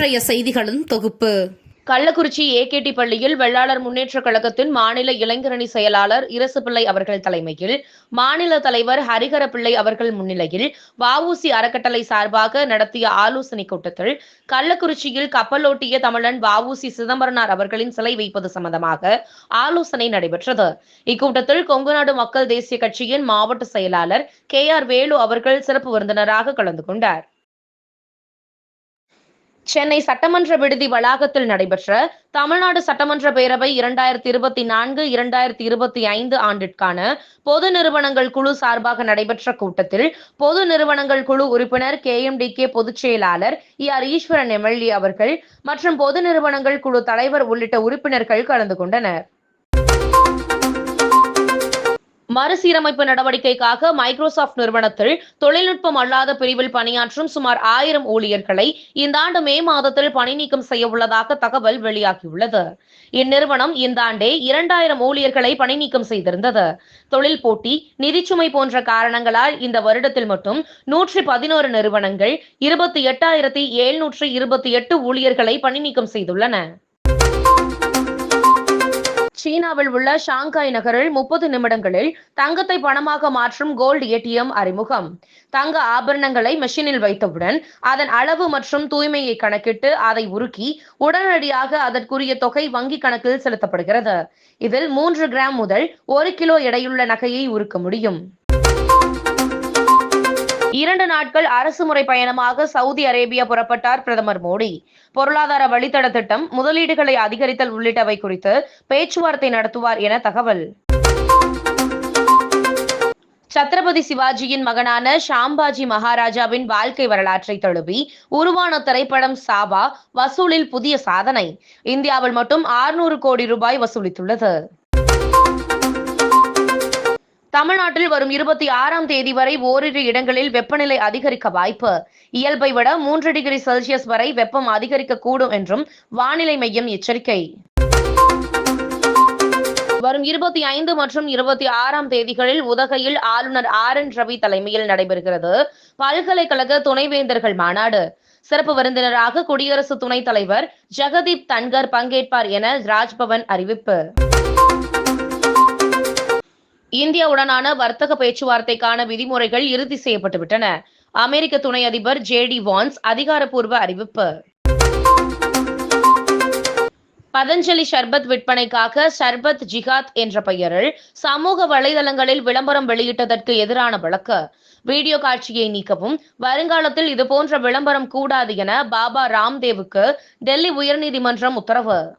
இன்றைய செய்திகளின் தொகுப்பு. கள்ளக்குறிச்சி ஏகேடி பள்ளியில் வெள்ளாளர் முன்னேற்ற கழகத்தின் மாநில இளைஞரணி செயலாளர் இரசுப்பிள்ளை அவர்கள் தலைமையில் மாநில தலைவர் ஹரிகர பிள்ளை அவர்கள் முன்னிலையில் வஉசி அறக்கட்டளை சார்பாக நடத்திய ஆலோசனைக் கூட்டத்தில் கள்ளக்குறிச்சியில் கப்பலோட்டிய தமிழன் வஉசி சிதம்பரனார் அவர்களின் சிலை வைப்பது சம்பந்தமாக ஆலோசனை நடைபெற்றது. இக்கூட்டத்தில் கொங்குநாடு மக்கள் தேசிய கட்சியின் மாவட்ட செயலாளர் கே ஆர் வேலு அவர்கள் சிறப்பு விருந்தினராக கலந்து கொண்டார். சென்னை சட்டமன்ற விடுதி வளாகத்தில் நடைபெற்ற தமிழ்நாடு சட்டமன்ற பேரவை இரண்டாயிரத்தி இருபத்தி நான்கு இரண்டாயிரத்தி இருபத்தி ஐந்து ஆண்டிற்கான பொது நிறுவனங்கள் குழு சார்பாக நடைபெற்ற கூட்டத்தில் பொது நிறுவனங்கள் குழு உறுப்பினர் கே எம் டி கே பொதுச் செயலாளர் இ ஆர் ஈஸ்வரன் எம்எல்ஏ அவர்கள் மற்றும் பொது நிறுவனங்கள் குழு தலைவர் உள்ளிட்ட உறுப்பினர்கள் கலந்து கொண்டனர். மறுசீரமைப்பு நடவடிக்கைக்காக மைக்ரோசாப்ட் நிறுவனத்தில் தொழில்நுட்பம் அல்லாத பிரிவில் பணியாற்றும் சுமார் ஆயிரம் ஊழியர்களை இந்த ஆண்டு மே மாதத்தில் பணி நீக்கம் செய்ய உள்ளதாக தகவல் வெளியாகியுள்ளது. இந்நிறுவனம் இந்த ஆண்டே இரண்டாயிரம் ஊழியர்களை பணி நீக்கம் செய்திருந்தது. தொழில் போட்டி நிதிச்சுமை போன்ற காரணங்களால் இந்த வருடத்தில் மட்டும் நூற்றி பதினோரு நிறுவனங்கள் இருபத்தி எட்டாயிரத்தி எழுநூற்றி இருபத்தி எட்டு ஊழியர்களை பணி நீக்கம் செய்துள்ளன. சீனாவில் உள்ள ஷாங்காய் நகரில் முப்பது நிமிடங்களில் தங்கத்தை பணமாக மாற்றும் கோல்டு ஏடிஎம் அறிமுகம். தங்க ஆபரணங்களை மெஷினில் வைத்தவுடன் அதன் அளவு மற்றும் தூய்மையை கணக்கிட்டு அதை உருக்கி உடனடியாக அதற்குரிய தொகை வங்கி கணக்கில் செலுத்தப்படுகிறது. இதில் மூன்று கிராம் முதல் ஒரு கிலோ எடையுள்ள நகையை உருக்க முடியும். இரண்டு நாட்கள் அரசு முறை பயணமாக சவுதி அரேபியா புறப்பட்டார் பிரதமர் மோடி. பொருளாதார வழித்தட திட்டம் முதலீடுகளை அதிகரித்தல் உள்ளிட்டவை குறித்து பேச்சுவார்த்தை நடத்துவார் என தகவல். சத்ரபதி சிவாஜியின் மகனான ஷாம்பாஜி மகாராஜாவின் வாழ்க்கை வரலாற்றை தழுவி உருவான திரைப்படம் சாபா வசூலில் புதிய சாதனை. இந்தியாவில் மட்டும் 600 கோடி ரூபாய் வசூலித்துள்ளது. தமிழ்நாட்டில் வரும் இருபத்தி ஆறாம் தேதி வரை ஓரிரு இடங்களில் வெப்பநிலை அதிகரிக்க வாய்ப்பு. இயல்பை விட மூன்று டிகிரி செல்சியஸ் வரை வெப்பம் அதிகரிக்க கூடும் என்றும் வானிலை மையம் எச்சரிக்கை. வரும் இருபத்தி ஐந்து மற்றும் இருபத்தி ஆறாம் தேதிகளில் உதகையில் ஆளுநர் ஆர் என் ரவி தலைமையில் நடைபெறுகிறது. பல்கலைக்கழக துணைவேந்தர்கள் மாநாடு. சிறப்பு விருந்தினராக குடியரசு துணைத் தலைவர் ஜெகதீப் தன்கர் பங்கேற்பார் என ராஜ்பவன் அறிவிப்பு. இந்தியாவுடனான வர்த்தக பேச்சுவார்த்தைக்கான விதிமுறைகள் இறுதி செய்யப்பட்டுவிட்டன. அமெரிக்க துணை அதிபர் ஜே டி வான்ஸ் அதிகாரப்பூர்வ அறிவிப்பு. பதஞ்சலி ஷர்பத் விற்பனைக்காக ஷர்பத் ஜிகாத் என்ற பெயரில் சமூக வலைதளங்களில் விளம்பரம் வெளியிட்டதற்கு எதிரான வழக்கு. வீடியோ காட்சியை நீக்கவும் வருங்காலத்தில் இதுபோன்ற விளம்பரம் கூடாது என பாபா ராம்தேவுக்கு டெல்லி உயர்நீதிமன்றம் உத்தரவு.